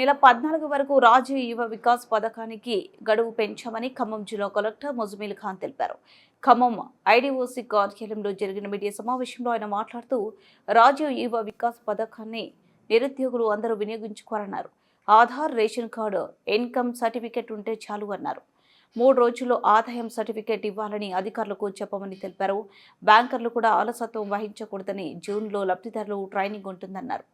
నెల పద్నాలుగు వరకు రాజీవ్ యువ వికాస్ పథకానికి గడువు పెంచామని ఖమ్మం జిల్లా కలెక్టర్ ముజమిల్ ఖాన్ తెలిపారు. ఖమ్మం ఐడీఓసీ కార్యాలయంలో జరిగిన మీడియా సమావేశంలో ఆయన మాట్లాడుతూ రాజీవ్ యువ వికాస్ పథకాన్ని నిరుద్యోగులు అందరూ వినియోగించుకోవాలన్నారు. Aadhaar ration card income certificate ఉంటే చాలు అన్నారు. మూడు రోజుల్లో ఆదాయం సర్టిఫికేట్ ఇవ్వాలని అధికారులకు చెప్పమని తెలిపారు. బ్యాంకర్లు కూడా అలసత్వం వహించకూడదని జూన్లో లబ్ధిదారులు ట్రైనింగ్ ఉంటుందన్నారు.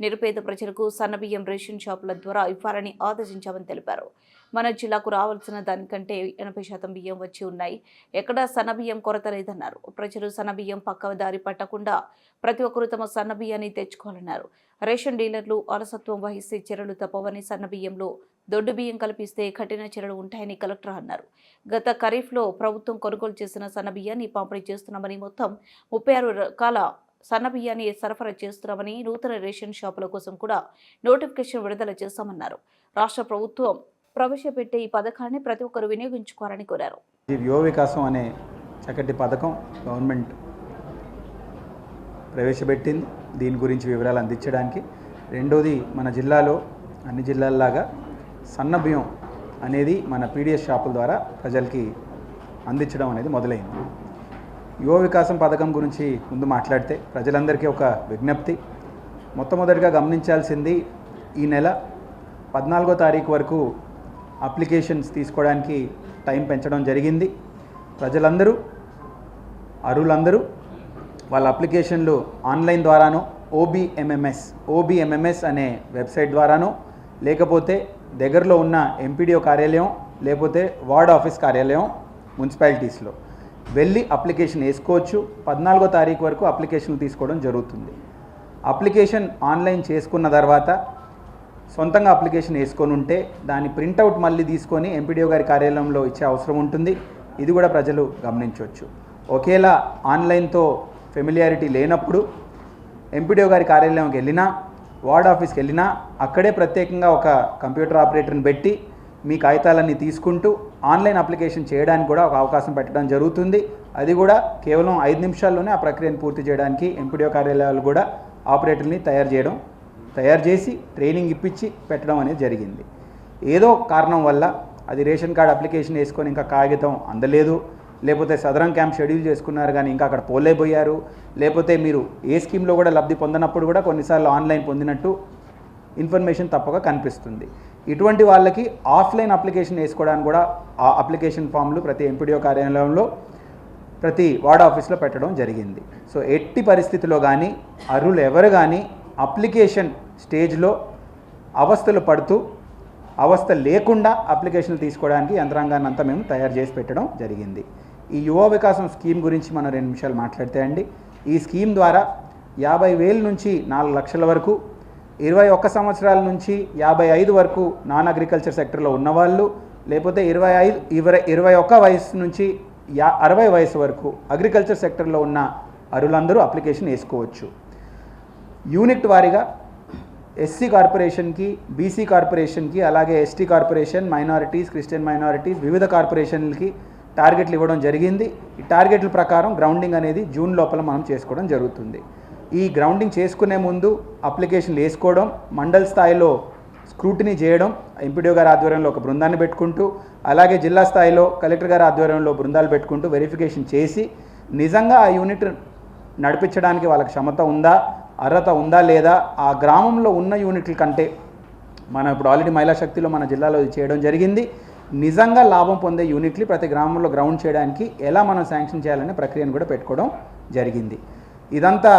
నిరుపేద ప్రజలకు సన్నబియ్యం రేషన్ షాపుల ద్వారా ఇవ్వాలని ఆదేశించామని తెలిపారు. మన జిల్లాకు రావాల్సిన దానికంటే ఎనభై శాతం బియ్యం వచ్చి ఉన్నాయి. ఎక్కడా సన్నబియ్యం కొరత లేదన్నారు. ప్రజలు సన్నబియ్యం పక్క దారి పట్టకుండా ప్రతి ఒక్కరూ తమ సన్నబియ్యాన్ని తెచ్చుకోవాలన్నారు. రేషన్ డీలర్లు అలసత్వం వహిస్తే చర్యలు తప్పవని సన్నబియ్యంలో దొడ్డు బియ్యం కల్పిస్తే కఠిన చర్యలు ఉంటాయని కలెక్టర్ అన్నారు. గత ఖరీఫ్లో ప్రభుత్వం కొనుగోలు చేసిన సన్నబియ్యాన్ని పంపిణీ చేస్తున్నామని మొత్తం ముప్పై ఆరు రకాల సన్నబియ్యాన్ని సరఫరా చేస్తున్నామని నూతన రేషన్ షాపుల కోసం కూడా నోటిఫికేషన్ విడుదల చేస్తామన్నారు రాష్ట్ర ప్రభుత్వం ప్రవేశపెట్టే ఈ పథకాన్ని ప్రతి ఒక్కరు వినియోగించుకోవాలని కోరారు. యువ వికాసం అనే చక్కటి పథకం గవర్నమెంట్ ప్రవేశపెట్టింది. దీని గురించి వివరాలు అందించడానికి. రెండోది మన జిల్లాలో అన్ని జిల్లాల్లాగా సన్న బియ్యం అనేది మన పీడిఎస్ షాపుల ద్వారా ప్రజలకి అందించడం అనేది మొదలైంది. యువ వికాసం పథకం గురించి ముందు మాట్లాడితే ప్రజలందరికీ ఒక విజ్ఞప్తి. మొట్టమొదటిగా గమనించాల్సింది ఈ నెల పద్నాలుగో తారీఖు వరకు అప్లికేషన్స్ తీసుకోవడానికి టైం పెంచడం జరిగింది. ప్రజలందరూ అరువులందరూ వాళ్ళ అప్లికేషన్లు ఆన్లైన్ ద్వారానో ఓబిఎంఎంఎస్ ఓబిఎంఎంఎస్ అనే వెబ్సైట్ ద్వారానో లేకపోతే దగ్గరలో ఉన్న ఎంపీడీఓ కార్యాలయం లేకపోతే వార్డ్ ఆఫీస్ కార్యాలయం మున్సిపాలిటీస్లో. వెళ్ళి అప్లికేషన్ వేసుకోవచ్చు. పద్నాలుగో తారీఖు వరకు అప్లికేషన్లు తీసుకోవడం జరుగుతుంది. అప్లికేషన్ ఆన్లైన్ చేసుకున్న తర్వాత సొంతంగా అప్లికేషన్ వేసుకొని ఉంటే దాని ప్రింటౌట్ మళ్ళీ తీసుకొని ఎంపీడీఓ గారి కార్యాలయంలో ఇచ్చే అవసరం ఉంటుంది. ఇది కూడా ప్రజలు గమనించవచ్చు. ఒకేలా ఆన్లైన్తో ఫెమిలియారిటీ లేనప్పుడు ఎంపీడీఓ గారి కార్యాలయంకి వెళ్ళినా వార్డ్ ఆఫీస్కి వెళ్ళినా అక్కడే ప్రత్యేకంగా ఒక కంప్యూటర్ ఆపరేటర్ని పెట్టి మీ కాగితాలన్నీ తీసుకుంటూ ఆన్లైన్ అప్లికేషన్ చేయడానికి కూడా ఒక అవకాశం పెట్టడం జరుగుతుంది. అది కూడా కేవలం ఐదు నిమిషాల్లోనే ఆ ప్రక్రియను పూర్తి చేయడానికి ఎంపీడీఓ కార్యాలయాలు కూడా ఆపరేటర్ని తయారు చేయడం తయారు చేసి ట్రైనింగ్ ఇప్పించి పెట్టడం అనేది జరిగింది. ఏదో కారణం వల్ల అది రేషన్ కార్డ్ అప్లికేషన్ వేసుకొని ఇంకా కాగితం అందలేదు. లేకపోతే సదరం క్యాంప్ షెడ్యూల్ చేసుకున్నారు కానీ ఇంకా అక్కడ పోలేబోయారు లేకపోతే మీరు ఏ స్కీమ్లో కూడా లబ్ధి పొందినప్పుడు కూడా కొన్నిసార్లు ఆన్లైన్ పొందినట్టు ఇన్ఫర్మేషన్ తప్పక కనిపిస్తుంది. ఇటువంటి వాళ్ళకి ఆఫ్లైన్ అప్లికేషన్ వేసుకోవడానికి కూడా ఆ అప్లికేషన్ ఫామ్లు ప్రతి ఎంపీడీఓ కార్యాలయంలో ప్రతి వార్డ్ ఆఫీస్లో పెట్టడం జరిగింది. సో ఎట్టి పరిస్థితిలో కానీ అర్హులు ఎవరు కానీ అప్లికేషన్ స్టేజ్లో అవస్థలు పడుతూ అవస్థ లేకుండా అప్లికేషన్లు తీసుకోవడానికి యంత్రాంగాన్ని అంతా మేము తయారు చేసి పెట్టడం జరిగింది. ఈ యువ వికాసం స్కీమ్ గురించి మనం రెండు నిమిషాలు మాట్లాడితే అండి. ఈ స్కీమ్ ద్వారా యాభై వేల నుంచి నాలుగు లక్షల వరకు ఇరవై ఒక్క సంవత్సరాల నుంచి యాభై ఐదు వరకు నాన్ అగ్రికల్చర్ సెక్టర్లో ఉన్నవాళ్ళు లేకపోతే ఇరవై ఐదు ఇరవై ఇరవై ఒక్క వయసు నుంచి యా అరవై వయసు వరకు అగ్రికల్చర్ సెక్టర్లో ఉన్న అరులందరూ అప్లికేషన్ వేసుకోవచ్చు. యూనిట్ వారీగా ఎస్సీ కార్పొరేషన్కి బీసీ కార్పొరేషన్కి అలాగే ST corporation minorities Christian minorities వివిధ కార్పొరేషన్లకి టార్గెట్లు ఇవ్వడం జరిగింది. ఈ టార్గెట్ల ప్రకారం గ్రౌండింగ్ అనేది జూన్ లోపల మనం చేసుకోవడం జరుగుతుంది. ఈ గ్రౌండింగ్ చేసుకునే ముందు అప్లికేషన్లు వేసుకోవడం మండల్ స్థాయిలో స్క్రూటినీ చేయడం ఎంపీడీఓ గారి ఆధ్వర్యంలో ఒక బృందాన్ని పెట్టుకుంటూ అలాగే జిల్లా స్థాయిలో కలెక్టర్ గారి ఆధ్వర్యంలో బృందాలు పెట్టుకుంటూ వెరిఫికేషన్ చేసి నిజంగా ఆ యూనిట్ నడిపించడానికి వాళ్ళకి క్షమత ఉందా అర్హత ఉందా లేదా ఆ గ్రామంలో ఉన్న యూనిట్ల కంటే మనం ఇప్పుడు ఆల్రెడీ మహిళా శక్తిలో మన జిల్లాలో చేయడం జరిగింది. నిజంగా లాభం పొందే యూనిట్లు ప్రతి గ్రామంలో గ్రౌండ్ చేయడానికి ఎలా మనం శాంక్షన్ చేయాలనే ప్రక్రియను కూడా పెట్టుకోవడం జరిగింది. ఇదంతా